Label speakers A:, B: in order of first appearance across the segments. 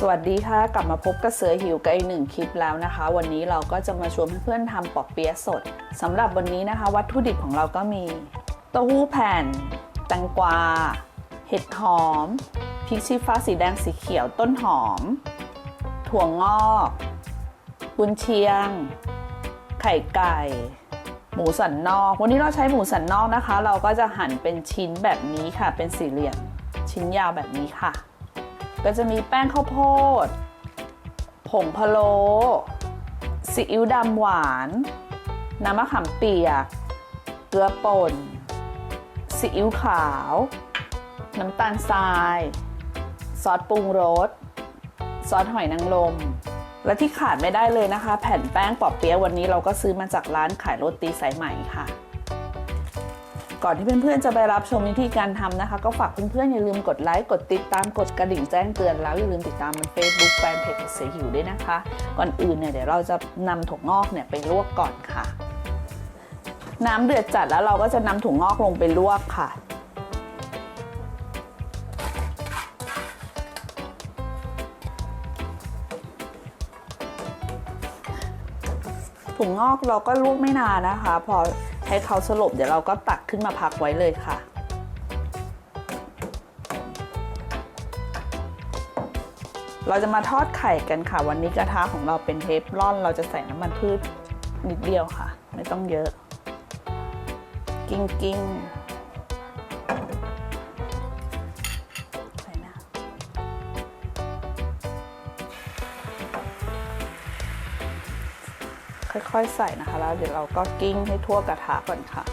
A: สวัสดีค่ะ กลับมาพบกับเสือหิวกับอีกหนึ่งคลิปแล้วนะคะ วันนี้เราก็จะมาชวนเพื่อนๆทำปอกเปี๊ยะสดสำหรับวันนี้นะคะ วัตถุดิบของเราก็มีเต้าหู้แผ่น แตงกวา เห็ดหอมพริกชี้ฟ้าสีแดงสีเขียวต้นหอม ถั่วงอกกุนเชียง ไข่ไก่ หมูสันนอก วันนี้เราใช้หมูสันนอกนะคะ เราก็จะหั่นเป็นชิ้นแบบนี้ค่ะ เป็นสี่เหลี่ยมชิ้นยาวแบบนี้ค่ะ ก็จะมีแป้งข้าวโพด ผงพะโล้ซีอิ๊วดำหวาน น้ำมะขามเปียก เกลือป่นซีอิ๊วขาว น้ำตาลทราย ซอสปรุงรส ซอสหอยนางรม และที่ขาดไม่ได้เลยนะคะ แผ่นแป้งปอบเปี๊ยะวันนี้เราก็ซื้อมาจากร้านขายโรตีสายไหม่ค่ะ ก่อนที่เพื่อนๆจะไปรับชมวิธีการทำนะคะ ก็ฝากเพื่อนๆอย่าลืมกดไลค์กดติดตามกดกระดิ่งแจ้งเตือนแล้วอย่าลืมติดตามมัน Facebook แฟนเพจเสือหิวด้วยนะคะ ก่อนอื่นเนี่ยเดี๋ยวเราจะนำถั่วงอกเนี่ยไปลวกก่อนค่ะ น้ำเดือดจัดแล้วเราก็จะนำถั่วงอกลงไปลวกค่ะถุงงอกเราก็ลวกไม่นานนะคะ พอ ให้เขาสลบเดี๋ยวเราก็ตักขึ้นมาพักไว้เลยค่ะ เราจะมาทอดไข่กันค่ะ วันนี้กระทะของเราเป็นเทฟลอน เราจะใส่น้ำมันพืชนิดเดียวค่ะ ไม่ต้องเยอะ กิ้งกิ้ง ค่อย ๆ ใส่นะคะ แล้วเดี๋ยวเราก็กิ้งให้ทั่วกระทะก่อนค่ะ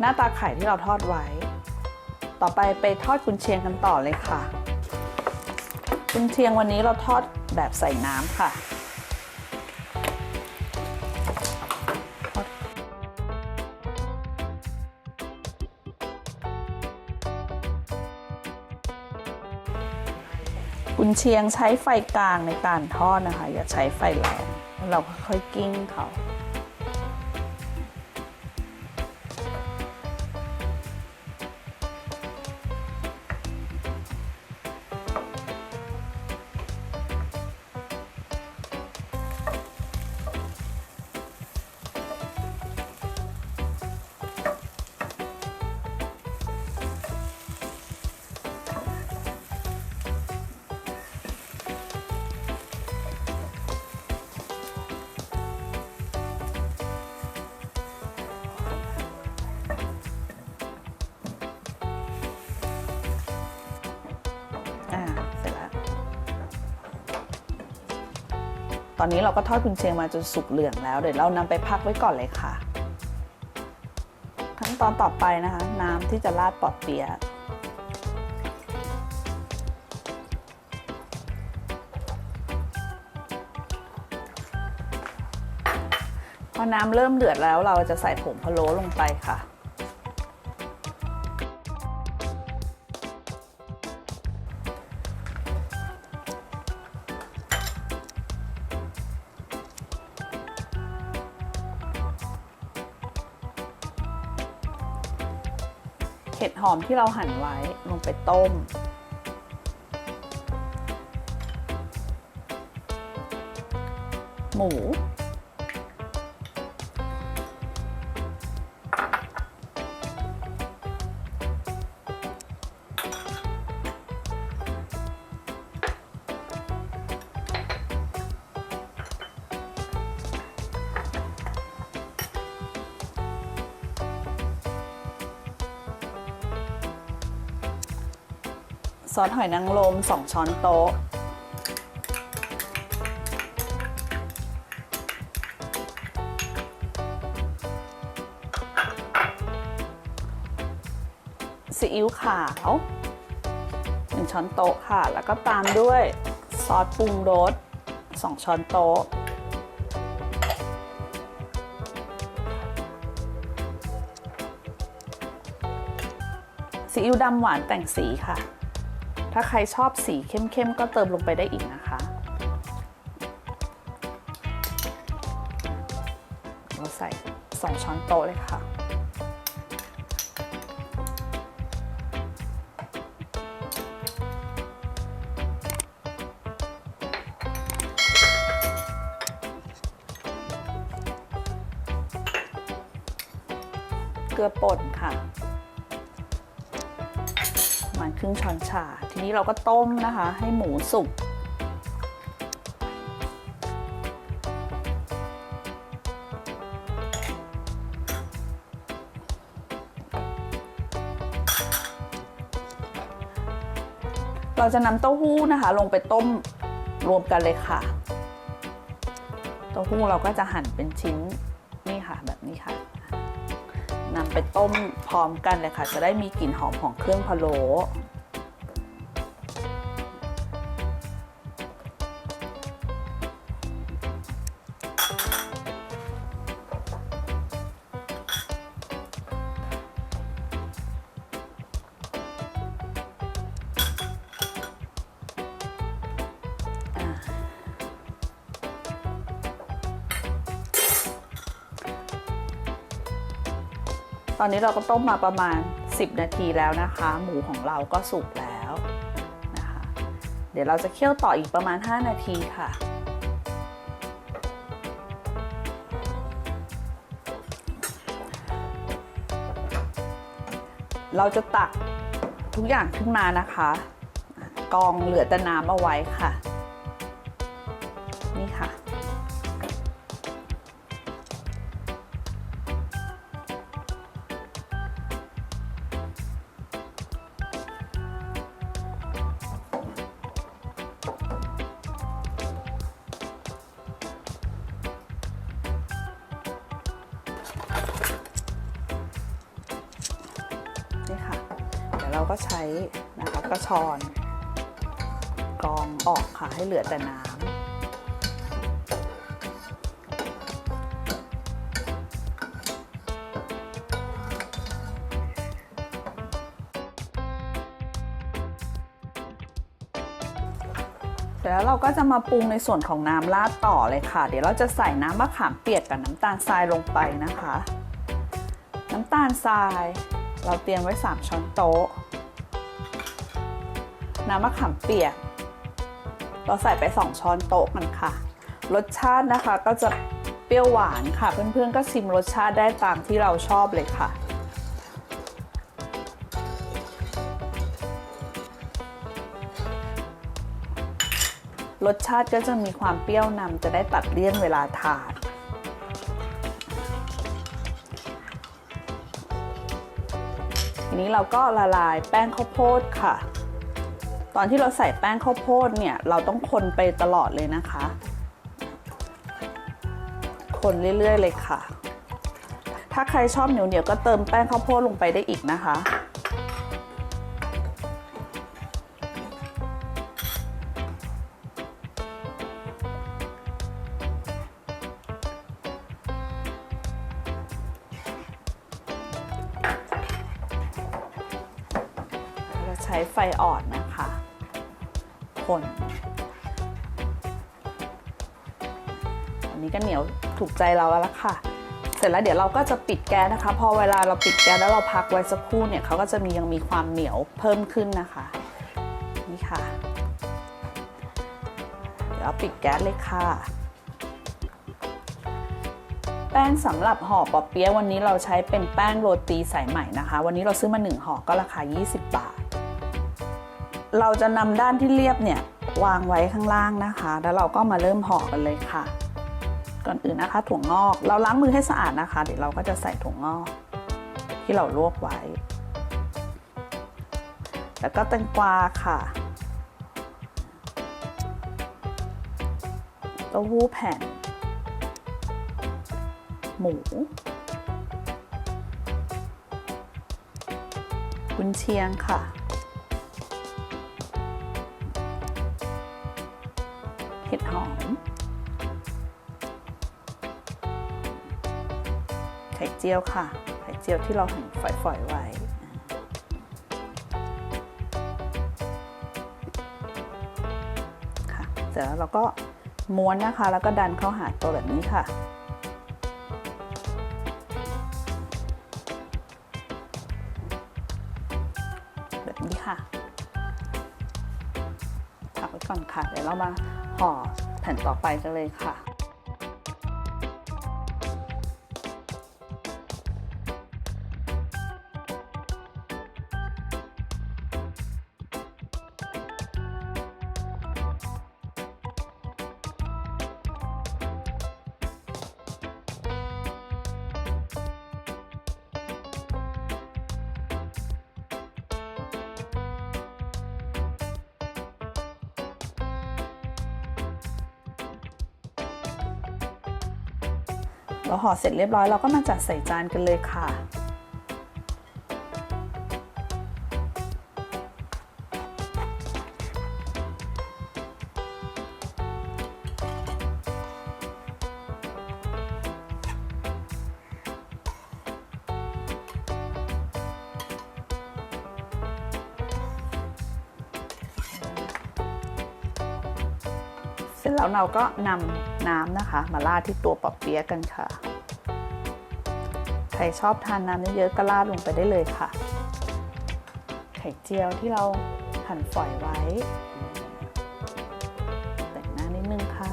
A: หน้าตาไข่ที่เราทอดไว้ ต่อไปไปทอดกุนเชียงกันต่อเลยค่ะ กุนเชียงวันนี้เราทอดแบบใส่น้ำค่ะกุนเชียงใช้ไฟกลางในการทอดนะคะ อย่าใช้ไฟแรงเราค่อยๆกิ้งเขา ตอนนี้เราก็ทอดกุนเชียงมาจนสุกเหลืองแล้ว เดี๋ยวเรานำไปพักไว้ก่อนเลยค่ะ ขั้นตอนต่อไปนะคะ น้ำที่จะราดปอดเปียะพอน้ำเริ่มเดือดแล้วเราจะใส่ผงพะโล้ลงไปค่ะ เห็ดหอมที่เราหั่นไว้ลงไปต้ม หมู ซอสหอยนางรม2 ช้อนโต๊ะ ซีอิ๊วขาว 1 ช้อนโต๊ะค่ะ แล้วก็ตามด้วยซอสปรุงรส2 ช้อนโต๊ะซีอิ๊วดำหวานแต่งสีค่ะ ถ้าใครชอบสีเข้มๆ ก็เติมลงไปได้อีกนะคะ เราใส่ 2 ช้อนโต๊ะเลยค่ะ เกลือป่นค่ะประ มาณครึ่งช้อนชา ทีนี้เราก็ต้มนะคะ ให้หมูสุก เราจะนำเต้าหู้นะคะ ลงไปต้มรวมกันเลยค่ะ เต้าหู้เราก็จะหั่นเป็นชิ้นนี่ค่ะแบบนี้ค่ะ นำไปต้มพร้อมกันเลยค่ะ จะได้มีกลิ่นหอมของเครื่องพะโล้ ตอนนี้เราก็ต้มมาประมาณ 10 นาทีแล้วนะคะ หมูของเราก็สุกแล้วนะคะ เดี๋ยวเราจะเคี่ยวต่ออีกประมาณ 5 นาทีค่ะ เราจะตักทุกอย่างขึ้นมานะคะ กองเหลือแต่น้ำเอาไว้ค่ะ เราก็ใช้นะคะกระชอนกรองออกค่ะให้เหลือแต่น้ำเสร็จแล้วเราก็จะมาปรุงในส่วนของน้ำราดต่อเลยค่ะ เดี๋ยวเราจะใส่น้ำมะขามเปียกกับน้ำตาลทรายลงไปนะคะ น้ำตาลทราย เราเตรียมไว้ 3 ช้อนโต๊ะ น้ำมะขามเปียก เราใส่ไป 2 ช้อนโต๊ะกันค่ะ รสชาตินะคะก็จะเปรี้ยวหวานค่ะ เพื่อนๆก็ชิมรสชาติได้ตามที่เราชอบเลยค่ะรสชาติก็จะมีความเปรี้ยวนำจะได้ตัดเลี่ยนเวลาทาน นี้เราก็ละลายแป้งข้าวโพดค่ะ ตอนที่เราใส่แป้งข้าวโพดเนี่ยเราต้องคนไปตลอดเลยนะคะ คนเรื่อยๆเลยค่ะ ถ้าใครชอบเหนียวๆก็เติมแป้งข้าวโพดลงไปได้อีกนะคะ คน อันนี้ก็เหนียวถูกใจเราแล้วละค่ะ เสร็จแล้วเดี๋ยวเราก็จะปิดแก๊สนะคะ พอเวลาเราปิดแก๊สแล้วเราพักไว้สักครู่เนี่ยเขาก็จะมียังมีความเหนียวเพิ่มขึ้นนะคะ นี่ค่ะ เดี๋ยวปิดแก๊สเลยค่ะแป้งสำหรับห่อปอเปี๊ยะวันนี้เราใช้เป็นแป้งโรตีสายใหม่นะคะ วันนี้เราซื้อมา 1ห่อก็ราคา 20 บาท เราจะนำด้านที่เรียบเนี่ยวางไว้ข้างล่างนะคะ แล้วเราก็มาเริ่มห่อกันเลยค่ะ ก่อนอื่นนะคะถั่วงอก เราล้างมือให้สะอาดนะคะ เดี๋ยวเราก็จะใส่ถั่วงอก ที่เราลวกไว้ แล้วก็แตงกวาค่ะเต้าหู้แผ่น หมูกุนเชียงค่ะ อม ไข่เจียวค่ะ ไข่เจียวที่เราหั่นฝอยๆไว้ค่ะเสร็จแล้วเราก็ม้วนนะคะ แล้วก็ดันเข้าหาตัวแบบนี้ค่ะแบบนี้ค่ะพักไว้ก่อนค่ะ เดี๋ยวเรามา ห่อแผ่นต่อไปกันเลยค่ะ เราห่อเสร็จเรียบร้อยเราก็มาจัดใส่จานกันเลยค่ะเสร็จแล้วเราก็นำ น้ำนะคะ มาราดที่ตัวปอเปี๊ยะกันค่ะ ใครชอบทานน้ำเยอะๆก็ราดลงไปได้เลยค่ะ ไข่เจียวที่เราหั่นฝอยไว้ แต่งหน้านิดนึงค่ะ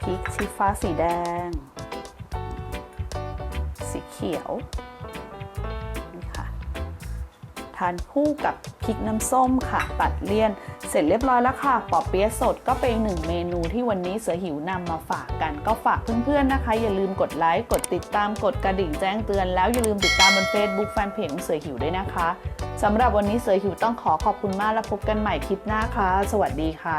A: พริกชี้ฟ้าสีแดง สีเขียวนี่ค่ะ ทานคู่กับพริกน้ำส้มค่ะ ตัดเลี่ยน สร็จเรียบร้อยแล้วค่ะปอเปี๊ยะสดก็เป็นหนึ่งเมนูที่วันนี้เสือหิวนำมาฝากกัน ก็ฝากเพื่อนๆนะคะ อย่าลืมกดไลค์กดติดตามกดกระดิ่งแจ้งเตือนแล้วอย่าลืมติดตามบน Facebook แฟนเพจของเสือหิวด้วยนะคะสำหรับวันนี้เสือหิวต้องขอขอบคุณมากและพบกันใหม่คลิปหน้าค่ะ สวัสดีค่ะ